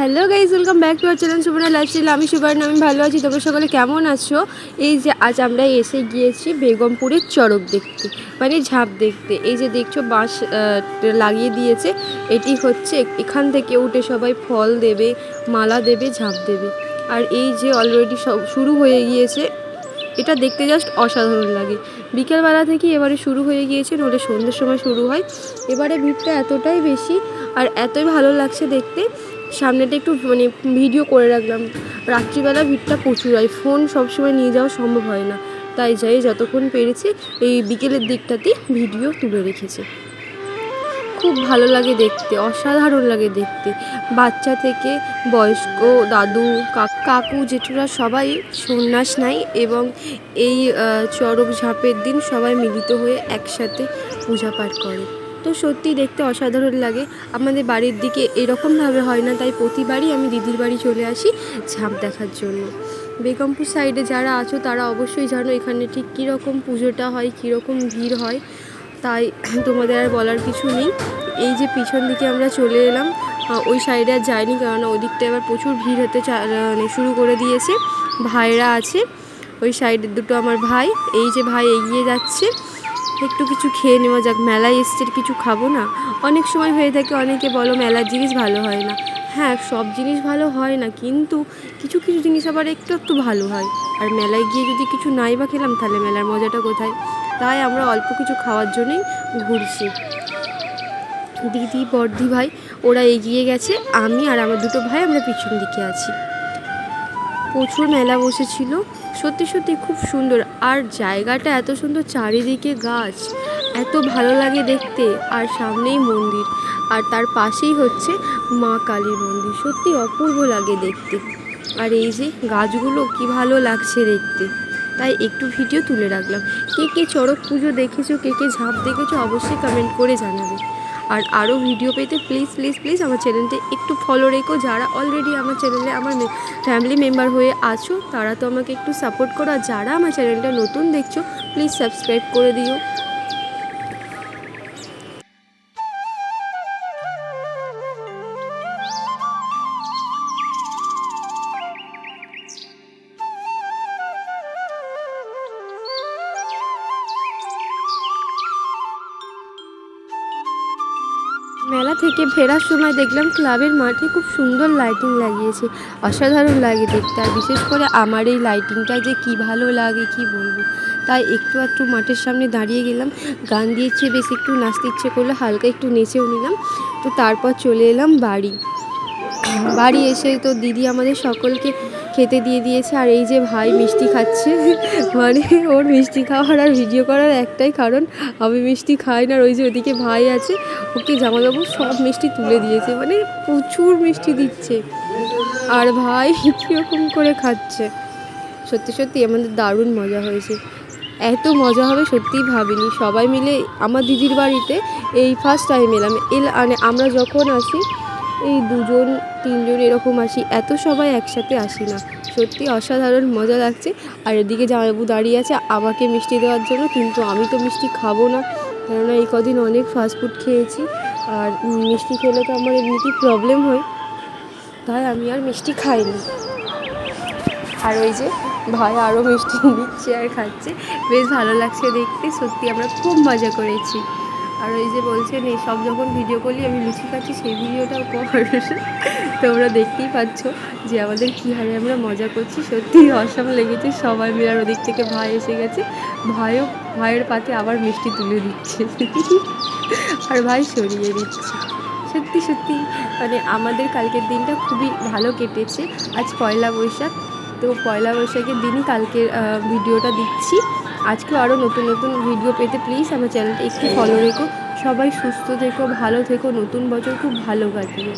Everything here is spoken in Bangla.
Hello guys welcome back to our channel Suborna lifestyle আমি সুবর্ণা, আমি ভালো আছি, তোমরা সকলে কেমন আছো? এই যে আজ আমরা এসে গিয়েছি বেগমপুরের চড়ক দেখতে মানে ঝাঁপ দেখতে। এই যে দেখছ, বাঁশ লাগিয়ে দিয়েছে। এটি হচ্ছে, এখান থেকে উঠে সবাই ফল দেবে, মালা দেবে, ঝাঁপ দেবে। আর এই যে অলরেডি সব শুরু হয়ে গিয়েছে, এটা দেখতে জাস্ট অসাধারণ লাগে। বিকেলবেলা থেকে এবারে শুরু হয়ে গিয়েছে, নইলে সন্ধ্যের সময় শুরু হয়। এবারে ভিড়টা এতটাই বেশি, আর এতই ভালো লাগছে দেখতে সামনেটা একটু মানে ভিডিও করে রাখলাম। রাত্রিবেলা ভিড়টা প্রচুর হয়। ফোন সবসময় নিয়ে যাওয়া সম্ভব হয় না। তাই যাই, যতক্ষণ পেরেছি এই বিকেলের দিকটাতেই ভিডিও তুলে রেখেছে। খুব ভালো লাগে দেখতে, অসাধারণ লাগে দেখতে। বাচ্চা থেকে বয়স্ক, দাদু, কাকু জেঠুরা সবাই সন্ন্যাস নেয় এবং এই চড়ক ঝাঁপের দিন সবাই মিলিত হয়ে একসাথে পূজা পাঠ করে। তো সত্যি দেখতে অসাধারণ লাগে। আমাদের বাড়ির দিকে এরকমভাবে হয় না, তাই প্রতিবারই আমি দিদির বাড়ি চলে আসি ঝাঁপ দেখার জন্য। বেগমপুর সাইডে যারা আছো, তারা অবশ্যই জানো এখানে ঠিক কীরকম পুজোটা হয়, কীরকম ভিড় হয়। তাই তোমাদের আর বলার কিছু নেই। এই যে পিছন দিকে আমরা চলে এলাম ওই সাইডে আর যাইনি কারণ ওই দিকটা এবার প্রচুর ভিড় হতে মানে শুরু করে দিয়েছে। ভাইরা আছে, ওই সাইডের দুটো আমার ভাই। এই যে ভাই এগিয়ে যাচ্ছে একটু কিছু খেয়ে নেওয়া যাক, মেলায় এসছে কিছু খাব না। অনেক সময় হয়ে থাকে, অনেকে বলো মেলার জিনিস ভালো হয় না। হ্যাঁ সব জিনিস ভালো হয় না, কিন্তু কিছু কিছু জিনিস আবার একটু একটু ভালো হয়। আর মেলায় গিয়ে যদি কিছু নাই বা খেলাম, তাহলে মেলার মজাটা কোথায়? তাই আমরা অল্প কিছু খাওয়ার জন্যই ঘুরছি। দিদি বর্দি ভাই, ওরা এগিয়ে গেছে, আমি আর আমার দুটো ভাই আমরা পিছন দিকে আছি। প্রচুর মেলা বসেছিল। সত্যি সত্যি খুব সুন্দর। আর জায়গাটা এত সুন্দর, চারিদিকে গাছ। এত ভালো লাগে দেখতে। আর সামনেই মন্দির। আর তার পাশেই হচ্ছে মা কালীর মন্দির। সত্যি অপূর্ব লাগে দেখতে। আর এই যে গাছগুলো কি ভালো লাগছে দেখতে। তাই একটু ভিডিও তুলে রাখলাম। কে কে চড়ক পুজো দেখেছ, কে কে ঝাঁপ দেখেছ, অবশ্যই কমেন্ট করে জানাবে। আর আরও ভিডিও পেতে প্লিজ প্লিজ প্লিজ আমার চ্যানেলটা একটু ফলো রেখো। যারা অলরেডি আমার চ্যানেলে আমার ফ্যামিলি মেম্বার হয়ে আছো, তারা তো আমাকে একটু সাপোর্ট করো। আর যারা আমার চ্যানেলটা নতুন দেখছ প্লিজ সাবস্ক্রাইব করে দিও। মেলা থেকে ফেরার সময় দেখলাম ক্লাবের মাঠে খুব সুন্দর লাইটিং লাগিয়েছে। অসাধারণ লাগে দেখতে, আর বিশেষ করে আমার এই লাইটিংটা যে কি ভালো লাগে, কি বলব? তাই একটু একটু মাঠের সামনে দাঁড়িয়ে গেলাম, গান দিয়েছে বেশ একটু নাচতে ইচ্ছে করল, হালকা একটু নেচেও নিলাম, তো তারপর চলে এলাম বাড়ি। বাড়ি এসে তো দিদি আমাদের সকলকে খেতে দিয়ে দিয়েছে আর এই যে ভাই মিষ্টি খাচ্ছে মানে ওর মিষ্টি খাওয়ার আর ভিডিও করার একটাই কারণ, আমি মিষ্টি খাই না ওই যে ওদিকে ভাই আছে, ওকে জামাইবাবু সব মিষ্টি তুলে দিয়েছে মানে প্রচুর মিষ্টি দিচ্ছে। আর ভাই কীরকম করে খাচ্ছে। সত্যি সত্যি আমাদের দারুণ মজা হয়েছে। এত মজা হবে সত্যিই ভাবিনি। সবাই মিলে, আমার দিদির বাড়িতে এই ফার্স্ট টাইম এলাম। এল মানে আমরা যখন আসি এই দুজন, তিনজন এরকম আসি, এত সবাই একসাথে আসি না। সত্যি অসাধারণ মজা লাগছে। আর এদিকে জামাইবাবু দাঁড়িয়ে আছে, আমাকে মিষ্টি দেওয়ার জন্য, কিন্তু আমি তো মিষ্টি খাব না। কেননা এই কদিন অনেক ফাস্টফুড খেয়েছি, আর মিষ্টি খেলে তো আমার এমনিতেই প্রবলেম হয়। তাই আমি আর মিষ্টি খাইনি। আর ওই যে ভাই আরও মিষ্টি দিচ্ছে আর খাচ্ছে। বেশ ভালো লাগছে দেখতে, সত্যি আমরা খুব মজা করেছি। আর ওই যে বলছেন সব যখন ভিডিও করলি, আমি লুচি খাচ্ছি, সেই ভিডিওটাও কর। তোমরা দেখতেই পাচ্ছ যে আমাদের কী হারে আমরা মজা করছি। সত্যি অসম লেগেছে, সবাই মিলে আর ওদিক থেকে ভাই এসে গেছে। ভাইও, ভাইয়ের পাতে আবার মিষ্টি তুলে দিচ্ছে। আর ভাই সরিয়ে দিচ্ছে। সত্যি সত্যি মানে আমাদের কালকের দিনটা খুবই ভালো কেটেছে। আজ পয়লা বৈশাখ, তো পয়লা বৈশাখের দিনই কালকের ভিডিওটা দিচ্ছি। আজকেও আরও নতুন নতুন ভিডিও পেতে প্লিজ আমার চ্যানেলটা একটু ফলো রেখো। সবাই সুস্থ থেকো, ভালো থেকো, নতুন বছর খুব ভালো কাটিয়ে